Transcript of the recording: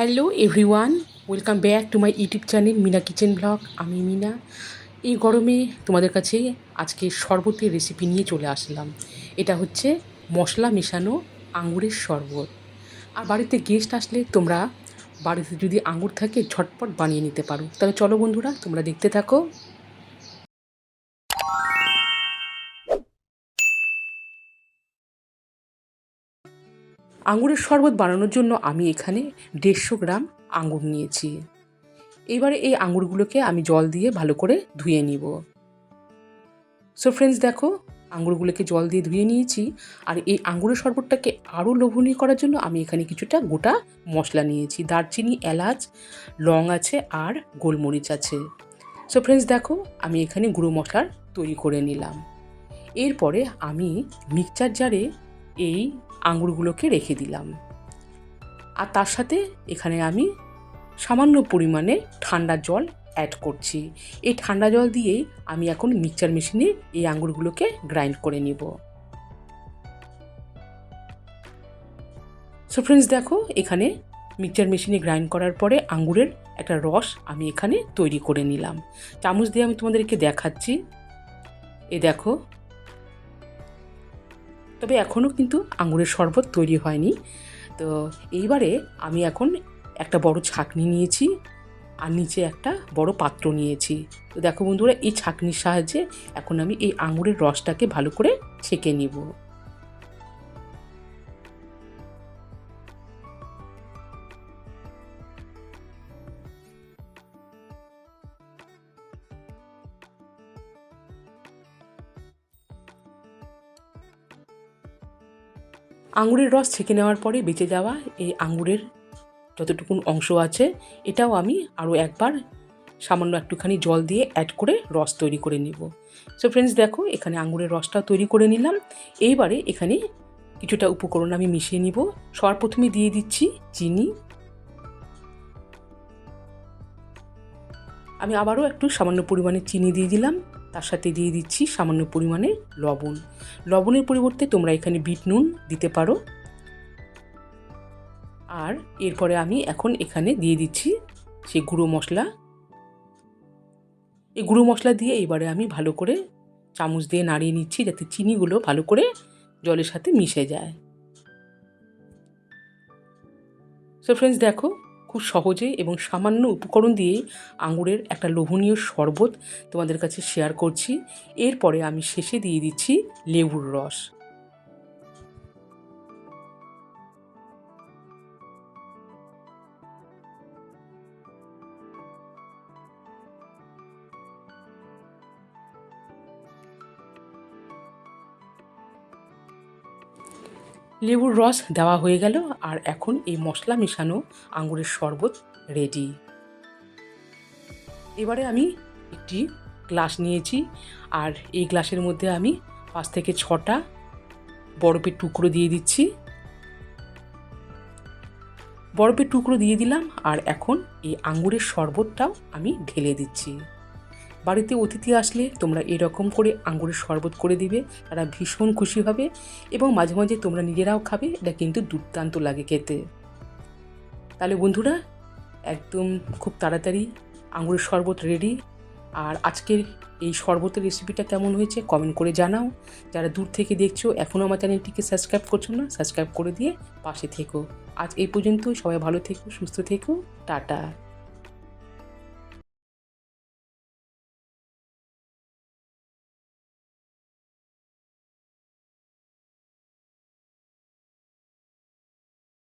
Hello everyone, welcome back to my YouTube channel Meena kitchen blog. আমি মিনা। এই গরমে তোমাদের কাছে আজকে শরবতের রেসিপি নিয়ে চলে আসলাম। এটা হচ্ছে মশলা মেশানো আঙুরের শরবত। আর বাড়িতে গেস্ট আসলে তোমরা বাড়িতে যদি আঙুর থাকে ঝটপট বানিয়ে নিতে পারো। তাহলে চলো বন্ধুরা, তোমরা দেখতে থাকো। আঙুরের শরবত বানানোর জন্য আমি এখানে দেড়শো গ্রাম আঙুর নিয়েছি। এবারে এই আঙুরগুলোকে আমি জল দিয়ে ভালো করে ধুয়ে নিব। সো ফ্রেন্ডস দেখো আঙুরগুলোকে জল দিয়ে ধুয়ে নিয়েছি আর এই আঙুরের শরবতটাকে আরও লোভনীয় করার জন্য আমি এখানে কিছুটা গোটা মশলা নিয়েছি। দারচিনি, এলাচ, লং আছে আর গোলমরিচ আছে। সো ফ্রেন্ডস দেখো, আমি এখানে গুঁড়ো মশলার তৈরি করে নিলাম। এরপরে আমি মিক্সচার জারে এই আঙুরগুলোকে রেখে দিলাম। আর তার সাথে এখানে আমি সামান্য পরিমাণে ঠান্ডা জল অ্যাড করছি। এই ঠান্ডা জল দিয়েই আমি এখন মিক্সচার মেশিনে এই আঙুরগুলোকে গ্রাইন্ড করে নিব। সো ফ্রেন্ডস দেখো, এখানে মিক্সচার মেশিনে গ্রাইন্ড করার পরে আঙুরের একটা রস আমি এখানে তৈরি করে নিলাম। চামচ দিয়ে আমি তোমাদেরকে দেখাচ্ছি। এ দেখো তবে এখনও কিন্তু আঙুরের শরবত তৈরি হয়নি। তো এইবারে আমি এখন একটা বড় ছাঁকনি নিয়েছি আর নিচে একটা বড় পাত্র নিয়েছি। তো দেখো বন্ধুরা, এই ছাঁকনির সাহায্যে এখন আমি এই আঙুরের রসটাকে ভালো করে ছেঁকে নিব। আঙুরের রস ছেঁকে নেওয়ার পরে বেঁচে যাওয়া এই আঙুরের যতটুকুন অংশ আছে, এটাও আমি আরও একবার সামান্য একটুখানি জল দিয়ে অ্যাড করে রস তৈরি করে নিব। সো ফ্রেন্ডস দেখো, এখানে আঙুরের রসটা তৈরি করে নিলাম। এইবারে এখানে কিছুটা উপকরণ আমি মিশিয়ে নিব। সবার প্রথমে দিয়ে দিচ্ছি চিনি। আমি আবারও একটু সামান্য পরিমাণে চিনি দিয়ে দিলাম। তার সাথে দিয়ে দিচ্ছি সামান্য পরিমাণে লবণ। লবণের পরিবর্তে তোমরা এখানে বিট নুন দিতে পারো। আর এরপরে আমি এখন এখানে দিয়ে দিচ্ছি সেই গুঁড়ো মশলা। এই গুঁড়ো মশলা দিয়ে এবারে আমি ভালো করে চামচ দিয়ে নাড়িয়ে নিচ্ছি যাতে চিনিগুলো ভালো করে জলের সাথে মিশে যায়। সো ফ্রেন্ডস দেখো খুব সহজে এবং সামান্য উপকরণ দিয়ে আঙুরের একটা লোভনীয় শরবত তোমাদের কাছে শেয়ার করছি। এরপরে আমি শেষে দিয়ে দিচ্ছি লেবুর রস। লেবুর রস দেওয়া হয়ে গেল আর এখন এই মশলা মেশানো আঙুরের শরবত রেডি এবারে আমি একটি গ্লাস নিয়েছি আর এই গ্লাসের মধ্যে আমি পাঁচ থেকে ছটা বরফের টুকরো দিয়ে দিচ্ছি। বরফের টুকরো দিয়ে দিলাম আর এখন এই আঙুরের শরবতটাও আমি ঢেলে দিচ্ছি। বাড়িতে অতিথি আসলে তোমরা এরকম করে আঙুরের শরবত করে দিবে, তারা ভীষণ খুশি হবে এবং মাঝে মাঝে তোমরা নিজেরাও খাবে, এটা কিন্তু দুর্দান্ত লাগে খেতে। তাহলে বন্ধুরা, একদম খুব তাড়াতাড়ি আঙুরের শরবত রেডি আর আজকের এই শরবতের রেসিপিটা কেমন হয়েছে কমেন্ট করে জানাও। যারা দূর থেকে দেখছ এখনও আমার চ্যানেলটিকে সাবস্ক্রাইব করছ না সাবস্ক্রাইব করে দিয়ে পাশে থেকো। আজ এই পর্যন্ত সবাই ভালো থেকো, সুস্থ থেকো, টাটা।